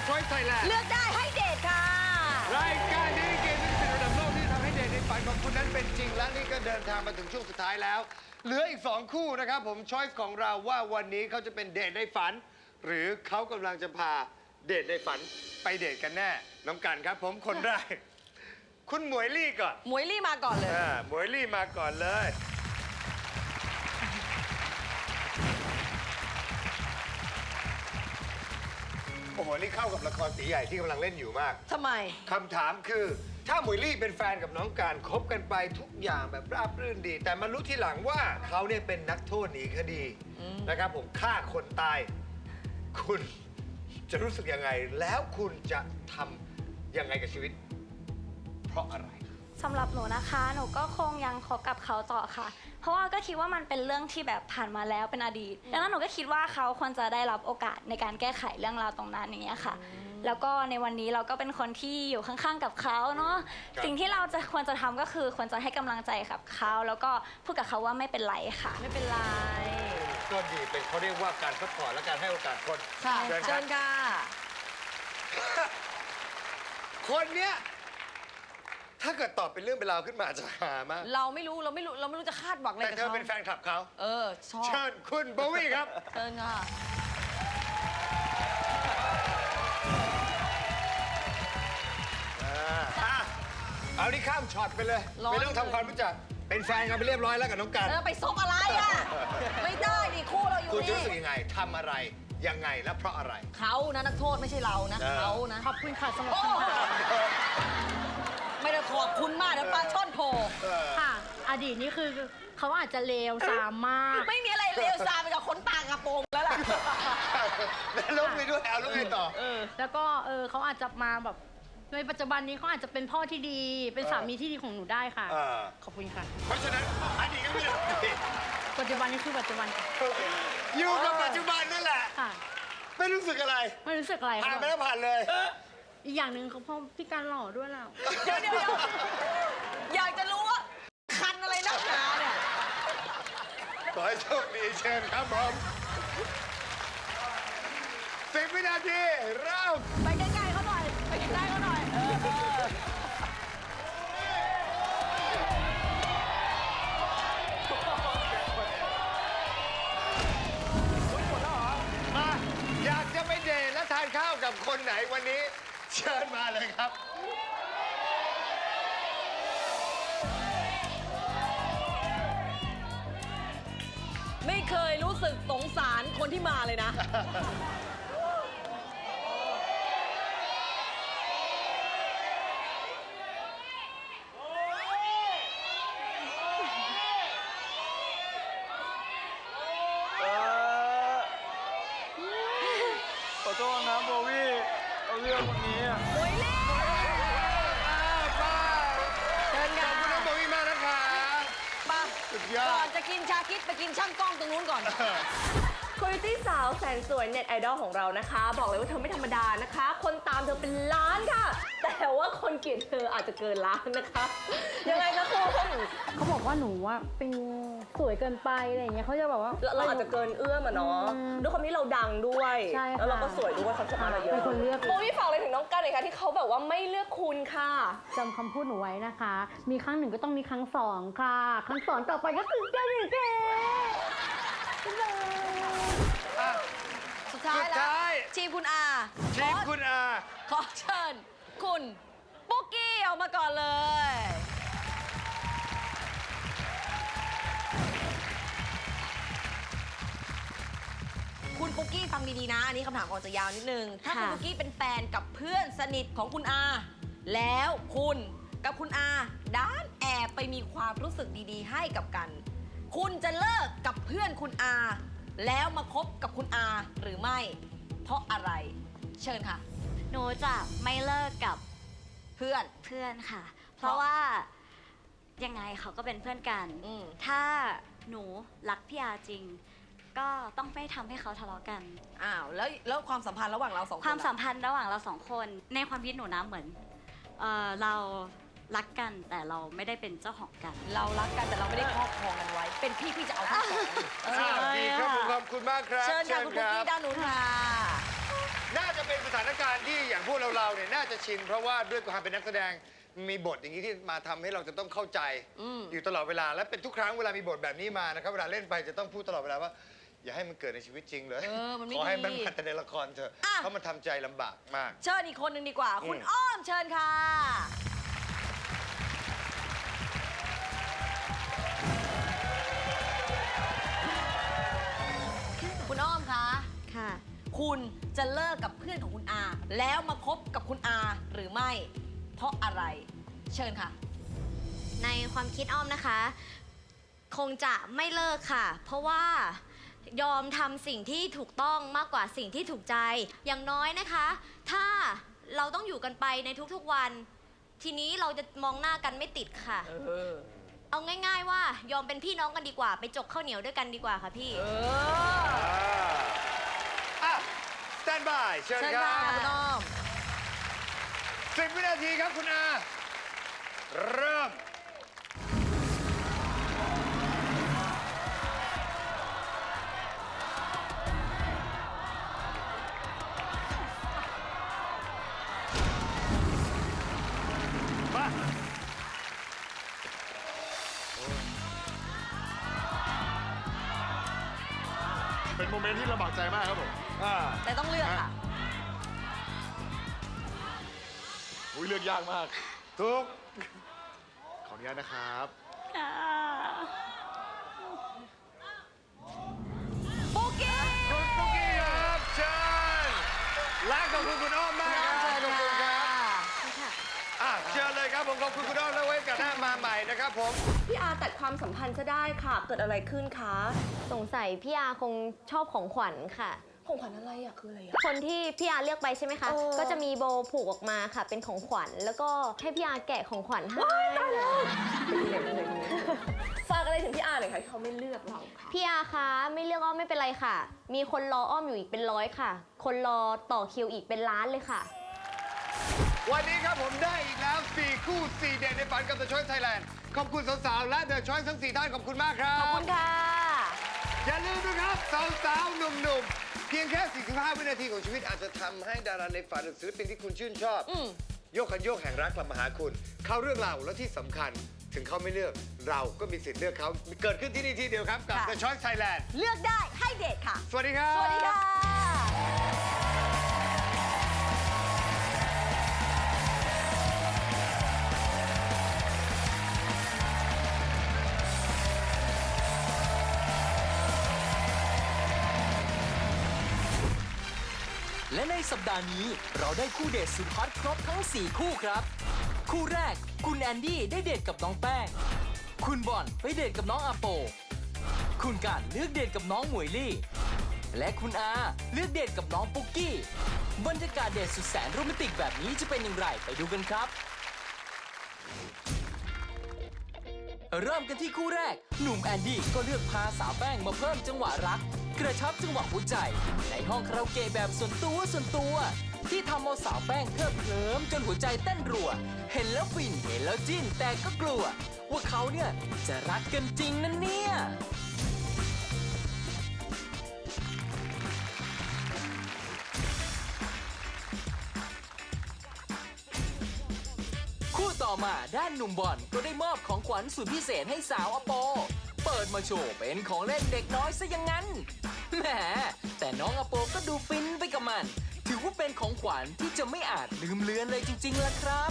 The Choice Thailand เลือกได้ให้เดทค่ะ รายการนี้เกมที่เป็นระดับโลกที่ทำให้เดทในฝันของคุณนั้นเป็นจริง และนี่ก็เดินทางมาถึงช่วงสุดท้ายแล้ว เหลืออีก 2 คู่นะครับผมช้อยส์ของเราว่าวันนี้เขาจะเป็นเดทในฝัน หรือเขากำลังจะพาเดทในฝันไปเดทกันแน่น้องกันครับ ผมคนแรก คุณหมวยลี่ก่อน หมวยลี่มาก่อนเลย อ่าหมวยลี่มาก่อนเลย โอ้โหนี่เข้ากับละครตีใหญ่ที่กำลังเล่นอยู่มากทำไม คำถามคือ ถ้าหมวยลี่เป็นแฟนกับน้องการคบกันไปทุกอย่างแบบราบรื่นดี แต่มารู้ทีหลังว่าเขาเนี่ยเป็นนักโทษหนีคดีนะครับผมฆ่าคนตาย คุณจะรู้สึกยังไง แล้วคุณจะทำยังไงกับชีวิต เพราะอะไร สำหรับหนูนะคะ หนูก็คงยังคบกับเขาต่อค่ะ เพราะว่าก็คิดว่ามันเป็นเรื่องที่แบบผ่านมาแล้วเป็นอดีตดังนั้นหนูก็คิดว่าเขาควรจะได้รับโอกาสในการแก้ไขเรื่องราวตรงนั้นอย่างเงี้ยค่ะ แล้วก็ในวันนี้เราก็เป็นคนที่อยู่ข้างๆกับเขาเนาะครับสิ่งที่เราจะควรจะทำก็คือควรจะให้กำลังใจกับเขาแล้วก็พูดกับเขาว่าไม่เป็นไรค่ะ ไม่เป็นไรก็ดีเป็นเขาเรียกว่าการซัพพอร์ตและการให้โอกาสคนค่ะเชิญคเชิรับญค่ะ คนเนี้ย ถ้าเกิดตอบเป็นเรื่องเป็นราวขึ้นมาอาจจะหามาก เราไม่รู้เราไม่รู้เราไม่รู้จะคาดหวังอะไรแต่กับเธอเขาเป็นแฟนคลับเขา เออชอบเชิญคุณโบวี่ครับ เชิญค่ะอะเอานี่ข้ามช็อตไปเลยร้อนไม่ต้องทำความรู้จัก เป็นแฟนกันไปเรียบร้อยแล้วกับน้องกันเออไปซบอะไรอะ ไม่ได้ดิคู่เราอยู่คุณจะนี่รู้สึกยังไงทำอะไร ยังไงและเพราะอะไร เขานะนักโทษไม่ใช่เรานะเออ เขานะขอบคุณค่ะสำหรับโอ้คำถาม ไม่ได้ขอบคุณมากเดี๋ยวปลาช่อนโผล่เออค่ะ อดีตนี่คือเขาอาจจะเลวทรามมาก ไม่มีอะไรเลวซามไปกับขนตากระโปรงแล้วล่ะ แล้วลุกไปด้วยเอาลุกไปต่อแล้วก็เออเขาอาจจะมาแบบในปัจจุบันนี้เขาอาจจะเป็นพ่อที่ดี เป็นสามีที่ดีของหนูได้ค่ะ เออ ขอบคุณค่ะ เพราะฉะนั้นอดีตก็ไม่ได้ปัจจุบันนี้คือปัจจุบันค่ะอยู่กับปัจจุบันนั่นแหละ ค่ะ ไม่รู้สึกอะไร ไม่รู้สึกอะไรผ่านค่ะไปแล้วผ่านเลย อีกอย่างหนึ่งเขาพ่อพี่การหล่อด้วยแล้วเดี๋ยวเดี๋ยวเดี๋ยวอยากจะรู้ว่าคันอะไรนักหนาเนี่ย ขอให้โชคดีเชิญครับผมสิบวินาทีเริ่ม ไปใกล้ๆเขาหน่อย ไปใกล้ๆเขาหน่อย เออเออ เชิญมาเลยครับ ไม่เคยรู้สึกสงสารคนที่มาเลยนะ ขอโทษนะโบวี่เอาเรื่อง คนนี้อะโอ้ยเล่ป้าเชิญขค่ะอบคุณน้องโบวี่มากนะคะป้าสุดยอก่อดนจะกินชาคิดไปกินช่างกล้องตรงนู้นก่อน คุณตี้สาวแสนสวยเน็ตไอดอลของเรานะคะ บอกเลยว่าเธอไม่ธรรมดานะคะ คนตามเธอเป็นล้านค่ะ แต่ว่าคนเกลียดเธออาจจะเกินล้านนะคะ ยังไงคะคุณเขาบอกว่าหนูว่าเป็นสวยเกินไปอะไรอย่างเงี้ยเขาจะบอกว่า เราเราอาจจะเกินเอื้อมอะเนาะอืมด้วยความที่เราดังด้วย ใช่ค่ะแล้วเราก็สวยด้วยเขาชอบมาเยอะเป็นคนเลือกโบวี่ฝากอะไรถึงน้องกันหน่อยค่ะที่เขาแบบว่าไม่เลือกคุณค่ะ จำคำพูดหนูไว้นะคะ มีครั้งหนึ่งก็ต้องมีครั้งสองค่ะ ครั้งสองต่อไปก็คือเจ้าหนึ่งเจ้อะ สุดท้ายสุดแล้วท้าย ทีมคุณอาทีมคุณอาขอเชิญ คุณปุ๊กกี้ออกมาก่อนเลย คุณปุ๊กกี้ฟังดีๆนะ อันนี้คำถามออกจะยาวนิดนึง ถ้าคุณค่ะ ปุ๊กกี้เป็นแฟนกับเพื่อนสนิทของคุณอา แล้วคุณกับคุณอาด้านแอบไปมีความรู้สึกดีๆ ให้กับกัน คุณจะเลิกกับเพื่อนคุณอา แล้วมาคบกับคุณอาหรือไม่ เพราะอะไร เชิญค่ะ หนูจะไม่เลิกกับเพื่อน เพื่อนค่ะ เพราะว่ายังไงเขาก็เป็นเพื่อนกัน อืม ถ้าหนูรักพี่อาจริง ก็ต้องไม่ทำให้เขาทะเลาะกัน อ้าวแล้วแล้วความสัมพันธ์ระหว่างเราสองคนความล่ะ สัมพันธ์ระหว่างเราสองคนในความคิดหนูนะเหมือนเอ่อเรา รักกันแต่เราไม่ได้เป็นเจ้าของกัน เรารักกันแต่เราไม่ได้ครอบครองกันไว้ เป็นพี่พี่จะเอาทั้งสองเออะอดีครับผมขอบคุณมากครับเชิญค่ะคุณปุ๊กกี้ด้านนู้นค่ะน่าจะเป็นสถานการณ์ที่อย่างพวกเราเราๆเนี่ยน่าจะชิน เพราะว่าด้วยความเป็นนักแสดงมีบทอย่างนี้ที่มาทำให้เราจะต้องเข้าใจอยู่ตลอดเวลาและเป็นทุกครั้งเวลามีบทแบบนี้มานะครับเวลาเล่นไปจะต้องพูดตลอดเวลาว่าอย่าให้มันเกิดในชีวิตจริงเลยเออมันไม่ขอให้ดีมันมาแต่ในละครเถอะอะเพราะมันทำใจลำบากมาก เชิญอีกคนหนึ่งดีกว่า คุณอืมอ้อมเชิญค่ะ คุณจะเลิกกับเพื่อนของคุณอา แล้วมาคบกับคุณอาหรือไม่ เพราะอะไร เชิญค่ะ ในความคิดอ้อมนะคะ คงจะไม่เลิกค่ะ เพราะว่ายอมทำสิ่งที่ถูกต้องมากกว่าสิ่งที่ถูกใจ อย่างน้อยนะคะ ถ้าเราต้องอยู่กันไปในทุกๆวัน ทีนี้เราจะมองหน้ากันไม่ติดค่ะ เอาง่าย ๆ ว่ายอมเป็นพี่น้องกันดีกว่า ไปจกข้าวเหนียวด้วยกันดีกว่าค่ะพี่อะสแตนบาย เชิญเชิญครัค่ะบคุณอ้อมสิบวินาทีครับคุณอา เริ่ม มาเป็นโมเมนต์ที่ลำบากใจมากครับผม อ่า แต่ต้องเลือกค่ะ เลือกยากมาก ทุก ขออนุญาตนะครับปุกกี้ คุณปุ๊กกี้ครับเชิญและขอบคุณคุณอ้อมมากครับเชิญขอบคุณครับค่ะอะเชิญเลยครับผมขอบคุณคุณอ้อมแล้วไว้กันหน้ามาใหม่นะครับผม พี่อาตัดความสัมพันธ์ซะได้ค่ะ เกิดอะไรขึ้นคะ สงสัยพี่อาคงชอบของขวัญค่ะ ของขวัญอะไรอะคืออะไรอะ คนที่พี่อาเลือกไปใช่ไหมคะ เออ ก็จะมีโบผูกออกมาค่ะ เป็นของขวัญ แล้วก็ให้พี่อาแกะของขวัญให้ฝากอะไรถึงพี่อาหน่อยค่ะที่เขาไม่เลือกเราค่ะ พี่อาคะไม่เลือกอ้อมไม่เป็นไรค่ะ มีคนรออ้อมอยู่อีกเป็นร้อยค่ะ คนรอต่อคิวอีกเป็นล้านเลยค่ะ วันนี้ครับผมได้อีกแล้ว 4 คู่ 4 เด่นในฝันกับ The Choice Thailand ขอบคุณสาวๆและ The Choice ทั้ง 4 ท่านขอบคุณมากครับ ขอบคุณค่ะ อย่าลืมนะครับ สาวๆหนุ่มๆ เพียงแค่ 45 วินาทีของชีวิตอาจจะทำให้ดาราในฝันหรือศิลปินที่คุณชื่นชอบอืมโยกคันโยกแห่งรักกลับมาหาคุณ เข้าเรื่องราวและที่สำคัญถึงเขาไม่เลือก เราก็มีสิทธิ์เลือกเขาเกิดขึ้นที่นี่ที่เดียวครับ กับ ค่ะ The Choice Thailand เลือกได้ให้เดทค่ะ สวัสดีครับ สวัสดีค่ะ และในสัปดาห์นี้เราได้คู่เดทสุดฮอตครบทั้ง 4 คู่ครับ คู่แรก คุณแอนดี้ได้เดทกับน้องแป้ง คุณบอลไปเดทกับน้องอาโป คุณกันเลือกเดทกับน้องหมวยลี่ และคุณอาเลือกเดทกับน้องปุ๊กกี้ บรรยากาศเดทสุดแสนโรแมนติกแบบนี้จะเป็นอย่างไรไปดูกันครับ เริ่มกันที่คู่แรก หนุ่มแอนดี้ก็เลือกพาสาวแป้งมาเพิ่มจังหวะรัก กระชับจังหวะหัวใจ ในห้องคาราโอเกะแบบส่วนตัวส่วนตัว ที่ทำเอาสาวแป้งเคลิบเคลิ้มจนหัวใจเต้นรัว เห็นแล้วฟินเห็นแล้วจิ้นแต่ก็กลัว ว่าเขาเนี่ยจะรักกันจริงนะเนี่ยคู่ต่อมาด้านหนุ่มบอลก็ได้มอบของขวัญสุดพิเศษให้สาวอโป ปิดมาโชว์เป็นของเล่นเด็กน้อยซะอย่างนั้นแหมแต่น้องอโปก็ดูฟินไปกับมัน ถือว่าเป็นของขวัญที่จะไม่อาจลืมเลือนเลยจริงๆล่ะครับ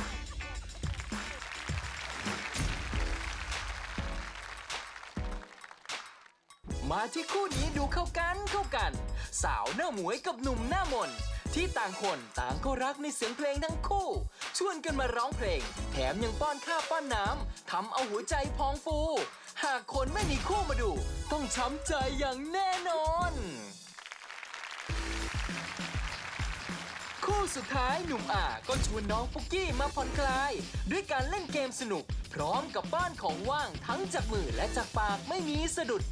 มาที่คู่นี้ดูเข้ากันเข้ากัน สาวหน้าหมวยกับหนุ่มหน้ามนที่ต่างคนต่างก็รักในเสียงเพลงทั้งคู่ ชวนกันมาร้องเพลง แถมยังป้อนข้าวป้อนน้ำทำเอาหัวใจพองฟู หากคนไม่มีคู่มาดู ต้องช้ำใจอย่างแน่นอน คู่สุดท้ายหนุ่มอาก็ชวนน้องปุกกี้มาผ่อนคลาย ด้วยการเล่นเกมสนุก พร้อมกับบ้านของว่างทั้งจากมือและจากปากไม่มีสะดุด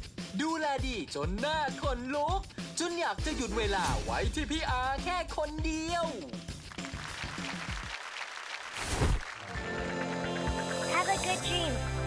ดูแลดีจนหน้าคนลุกจนอยากจะหยุดเวลาไว้ที่พี่อาแค่คนเดียว Have a good dream